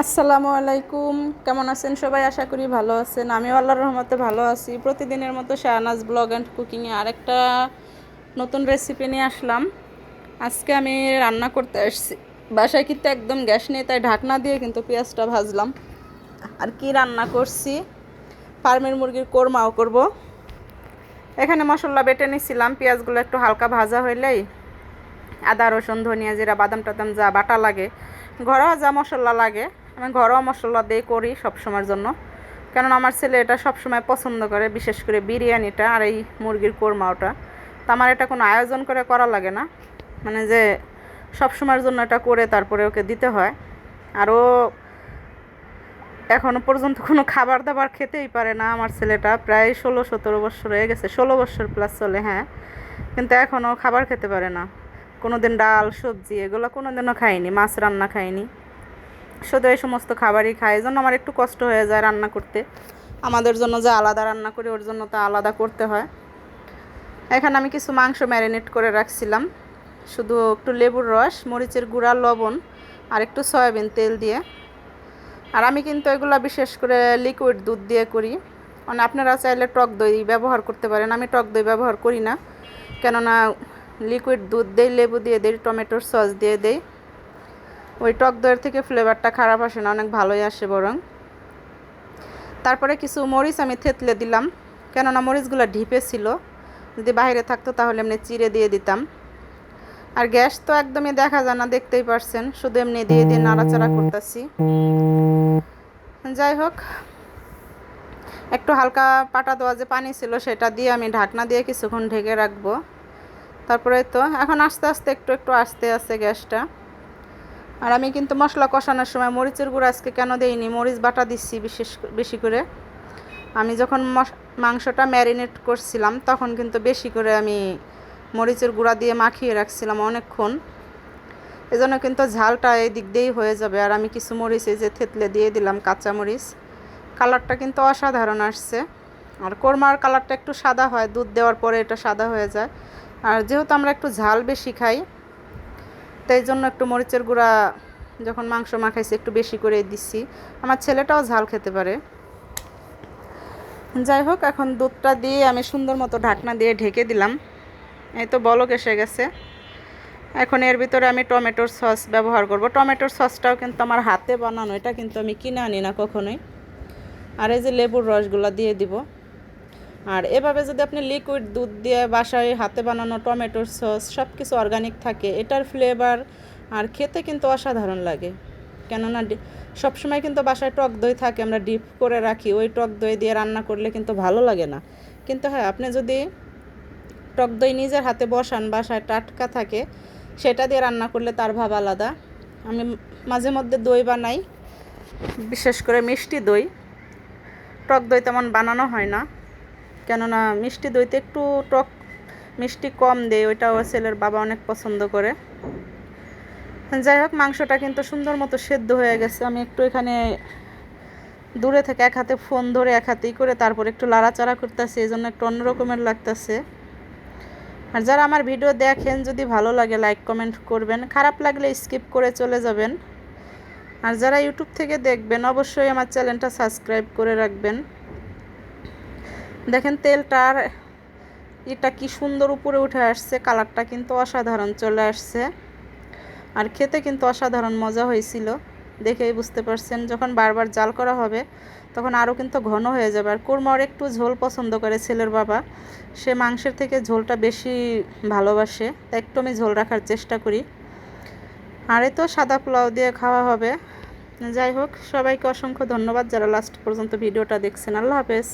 আসসালামু আলাইকুম। কেমন আছেন সবাই? আশা করি ভালো আছেন। আমিও আল্লাহর রহমতে ভালো আছি। প্রতিদিনের মতো শাহনাজ ব্লগ অ্যান্ড কুকিংয়ে আরেকটা নতুন রেসিপি নিয়ে আসলাম। আজকে আমি রান্না করতে আসছি। বাসায় কিন্তু একদম গ্যাস নেই, তাই ঢাকনা দিয়ে কিন্তু পেঁয়াজটা ভাজলাম। আর কি রান্না করছি? ফার্মের মুরগির কোরমাও করব। এখানে মশলা বেটে নিয়েছিলাম পেঁয়াজগুলো একটু হালকা ভাজা হইলেই আদা, রসুন, ধনিয়া, জিরা, বাদাম, টাদাম যা বাটা লাগে। ঘরোয়া যা মশলা লাগে। আমি ঘরোয়া মশলা দিয়ে করি সবসময়ের জন্য। কেননা আমার ছেলে এটা সবসময় পছন্দ করে, বিশেষ করে বিরিয়ানিটা আর এই মুরগির কোরমা ওটা। তো আমার এটা কোনো আয়োজন করে করা লাগে না। মানে যে সবসময়ের জন্য এটা করে তারপরে ওকে দিতে হয়। আরও এখনও পর্যন্ত কোনো খাবার দাবার খেতেই পারে না আমার ছেলেটা। প্রায় ষোলো সতেরো বছর হয়ে গেছে, ষোলো বছর প্লাস চলে হ্যাঁ। কিন্তু এখনও খাবার খেতে পারে না। কোনো দিন ডাল, সবজি, এগুলো কোনো দিনও খাইনি, মাছ রান্না খাইনি। শুধু এই সমস্ত খাবারই খায় এই জন্য আমার একটু কষ্ট হয়ে যায় রান্না করতে। আমাদের জন্য যে আলাদা রান্না করি, ওর জন্য তো আলাদা করতে হয়। এখানে আমি কিছু মাংস ম্যারিনেট করে রাখছিলাম। শুধু একটু লেবুর রস, মরিচের গুঁড়া, লবণ আর একটু সয়াবিন তেল দিয়ে। আর আমি কিন্তু এগুলো বিশেষ করে লিকুইড দুধ দিয়ে করি। মানে আপনারা চাইলে টক দই ব্যবহার করতে পারেন, আমি টক দই ব্যবহার করি না। কেননা লিকুইড দুধ দেই, লেবু দিয়ে দেই, টমেটোর সস দিয়ে দেই। ওই টক দইয়ের থেকে ফ্লেভারটা খারাপ আসে না, অনেক ভালোই আসে বরং। তারপরে কিছু মরিচ আমি থেতলে দিলাম, কেননা মরিচগুলো ঢিপে ছিল। যদি বাইরে থাকতো তাহলে এমনি চিড়ে দিয়ে দিতাম। আর গ্যাস তো একদমই দেখা যায় না, দেখতেই পারছেন। শুধু এমনি দিয়ে দিয়ে নাড়াচাড়া করতেছি। যাই হোক, একটু হালকা পাটা দেওয়া যে পানি ছিল সেটা দিয়ে আমি ঢাকনা দিয়ে কিছুক্ষণ ঢেকে রাখব। তারপরে তো এখন আস্তে আস্তে একটু একটু আসতে আসতে গ্যাসটা। আর আমি কিন্তু মশলা কষানোর সময় মরিচের গুঁড়ো আজকে কেন দেইনি? মরিচ বাটা দিচ্ছি বিশেষ বেশি করে। আমি যখন মাংসটা ম্যারিনেট করছিলাম, তখন কিন্তু বেশি করে আমি মরিচের গুঁড়া দিয়ে মাখিয়ে রাখছিলাম অনেকক্ষণ। এজন্য কিন্তু ঝালটা এই দিক দিয়েই হয়ে যাবে। আর আমি কিছু মরিচ এই যে থেতলে দিয়ে দিলাম কাঁচা মরিচ। কালারটা কিন্তু অসাধারণ আসছে। আর কোরমার কালারটা একটু সাদা হয়, দুধ দেওয়ার পরে এটা সাদা হয়ে যায়। আর যেহেতু আমরা একটু ঝাল বেশি খাই তাই জন্য একটু মরিচের গুঁড়া যখন মাংস মাখাইছি একটু বেশি করে দিচ্ছি আমার ছেলেটাও ঝাল খেতে পারে। যাই হোক, এখন দুধটা দিয়ে আমি সুন্দর মতো ঢাকনা দিয়ে ঢেকে দিলাম। এই তো বলক এসে গেছে। এখন এর ভিতরে আমি টমেটোর সস ব্যবহার করব। টমেটোর সসটাও কিন্তু আমার হাতে বানানো, এটা কিন্তু আমি কিনে আনি না কখনোই। আর এই যে লেবুর রসগুলো দিয়ে দিব। আর এভাবে যদি আপনি লিকুইড দুধ দিয়ে বাসায় হাতে বানানো টমেটোর সস সব কিছু অর্গানিক থাকে, এটার ফ্লেভার আর খেতে কিন্তু অসাধারণ লাগে। কেননা সবসময় কিন্তু বাসায় টক দই থাকে, আমরা ডিপ করে রাখি, ওই টক দই দিয়ে রান্না করলে কিন্তু ভালো লাগে না। কিন্তু হ্যাঁ আপনি যদি টক দই নিজের হাতে বসান, বাসায় টাটকা থাকে, সেটা দিয়ে রান্না করলে তার ভাব আলাদা। আমি মাঝে মধ্যে দই বানাই, বিশেষ করে মিষ্টি দই। টক দই তেমন বানানো হয় না। কেননা মিষ্টি দইতে একটু টক মিষ্টি কম দেয়, ওইটাও ছেলের বাবা অনেক পছন্দ করে। যাই হোক, মাংসটা কিন্তু সুন্দর মতো সেদ্ধ হয়ে গেছে। আমি একটু এখানে দূরে থেকে এক হাতে ফোন ধরে এক হাতেই করে তারপর একটু লাড়াচাড়া করতেছে এই জন্য একটু অন্যরকমের লাগতেছে। আর যারা আমার ভিডিও দেখেন, যদি ভালো লাগে লাইক, কমেন্ট করবেন। খারাপ লাগলে স্কিপ করে চলে যাবেন। আর যারা ইউটিউব থেকে দেখবেন, অবশ্যই আমার চ্যানেলটা সাবস্ক্রাইব করে রাখবেন। দেখেন তেলটার এটা কি সুন্দর উপরে উঠে আসছে, কালারটা কিন্তু অসাধারণ চলে আসছে। আর খেতে কিন্তু অসাধারণ মজা হয়েছিল, দেখেই বুঝতে পারছেন। যখন বারবার জাল করা হবে, তখন আরও কিন্তু ঘন হয়ে যাবে। আর কুরমার একটু ঝোল পছন্দ করে, ছেলের বাবা। সে মাংসের থেকে ঝোলটা বেশি ভালোবাসে, তাই একটু আমি ঝোল রাখার চেষ্টা করি। আর তো সাদা পোলাও দিয়ে খাওয়া হবে। যাই হোক, সবাইকে অসংখ্য ধন্যবাদ যারা লাস্ট পর্যন্ত ভিডিওটা দেখছেন। আল্লাহ হাফেজ।